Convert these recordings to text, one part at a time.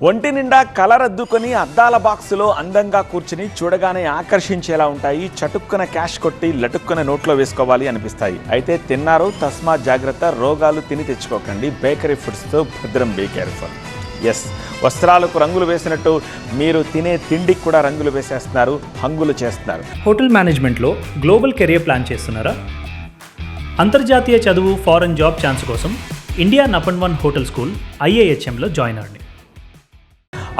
ఒంటి నిండా కలర్ అద్దుకొని అద్దాల బాక్సులో అందంగా కూర్చుని చూడగానే ఆకర్షించేలా ఉంటాయి. చటుక్కున క్యాష్ కొట్టి లటుక్కున నోట్లో వేసుకోవాలి అనిపిస్తాయి. అయితే తిన్నారు తస్మా జాగ్రత్త రోగాలు తిని తెచ్చుకోకండి. బేకరీ ఫుడ్స్తో భద్రం బీ కేర్ఫుల్. ఎస్ వస్త్రాలకు రంగులు వేసినట్టు మీరు తినే తిండికి కూడా రంగులు వేసేస్తున్నారు హంగులు చేస్తున్నారు. హోటల్ మేనేజ్మెంట్లో గ్లోబల్ కెరియర్ ప్లాన్ చేస్తున్నారా? అంతర్జాతీయ చదువు ఫారెన్ జాబ్ ఛాన్స్ కోసం ఇండియా నపన్ వన్ హోటల్ స్కూల్ ఐఏహెచ్ఎంలో జాయిన్ అవ్వండి.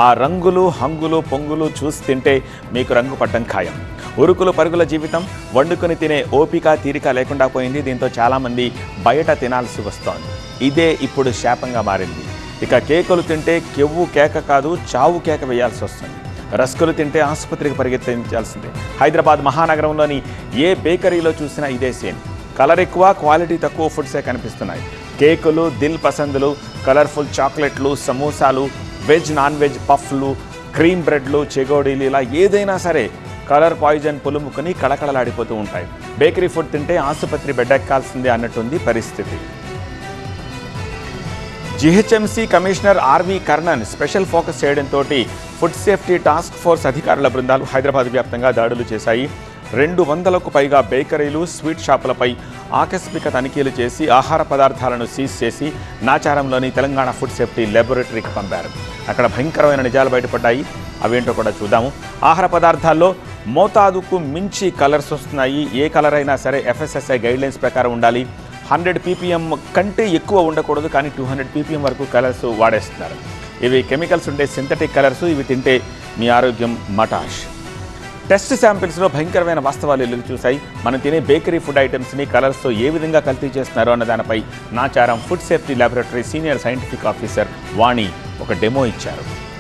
ఆ రంగులు హంగులు పొంగులు చూసి తింటే మీకు రంగు పడ్డం ఖాయం. ఉరుకులు పరుగుల జీవితం వండుకొని తినే ఓపిక తీరిక లేకుండా పోయింది. దీంతో చాలామంది బయట తినాల్సి వస్తోంది. ఇదే ఇప్పుడు శాపంగా మారింది. ఇక కేకులు తింటే కెవ్వు కేక కాదు చావు కేక వేయాల్సి వస్తుంది. రస్కులు తింటే ఆసుపత్రికి పరిగెత్తించాల్సిందే. హైదరాబాద్ మహానగరంలోని ఏ బేకరీలో చూసినా ఇదే సేమ్. కలర్ ఎక్కువ క్వాలిటీ తక్కువ ఫుడ్సే కనిపిస్తున్నాయి. కేకులు దిల్ పసందులు కలర్ఫుల్ చాక్లెట్లు సమోసాలు వెజ్ నాన్ వెజ్ పఫ్లు క్రీమ్ బ్రెడ్లు చెగోడీలు ఇలా ఏదైనా సరే కలర్ పాయిజన్ పులుముకుని కళకళలాడిపోతూ ఉంటాయి. బేకరీ ఫుడ్ తింటే ఆసుపత్రి బెడ్డెక్కాల్సిందే అన్నట్టుంది పరిస్థితి. GHMC commissioner R V Karnan special focus చేయడంతో ఫుడ్ సేఫ్టీ టాస్క్ ఫోర్స్ అధికారుల బృందాలు హైదరాబాద్ వ్యాప్తంగా దాడులు చేశాయి. రెండు వందలకు పైగా బేకరీలు స్వీట్ షాపులపై ఆకస్మిక తనిఖీలు చేసి ఆహార పదార్థాలను సీజ్ చేసి నాచారంలోని తెలంగాణ ఫుడ్ సేఫ్టీ ల్యాబొరేటరీకి పంపారు. అక్కడ భయంకరమైన నిజాలు బయటపడ్డాయి. అవేంటో కూడా చూద్దాము. ఆహార పదార్థాల్లో మోతాదుకు మించి కలర్స్ వస్తున్నాయి. ఏ కలర్ అయినా సరే ఎఫ్ఎస్ఎస్ఐ గైడ్లైన్స్ ప్రకారం ఉండాలి. హండ్రెడ్ పీపీఎం కంటే ఎక్కువ ఉండకూడదు కానీ టూ హండ్రెడ్ పీపీఎం వరకు కలర్స్ వాడేస్తున్నారు. ఇవి కెమికల్స్ ఉండే సింథటిక్ కలర్స్. ఇవి తింటే మీ ఆరోగ్యం మటాష్. టెస్ట్ శాంపిల్స్లో భయంకరమైన వాస్తవాలు ఎలుగు చూశాయి. మనం తినే బేకరీ ఫుడ్ ఐటమ్స్ని కలర్స్తో ఏ విధంగా కల్తీ చేస్తున్నారో అన్న దానిపై Nacharam food safety laboratory senior scientific officer Vani ఒక డెమో ఇచ్చారు.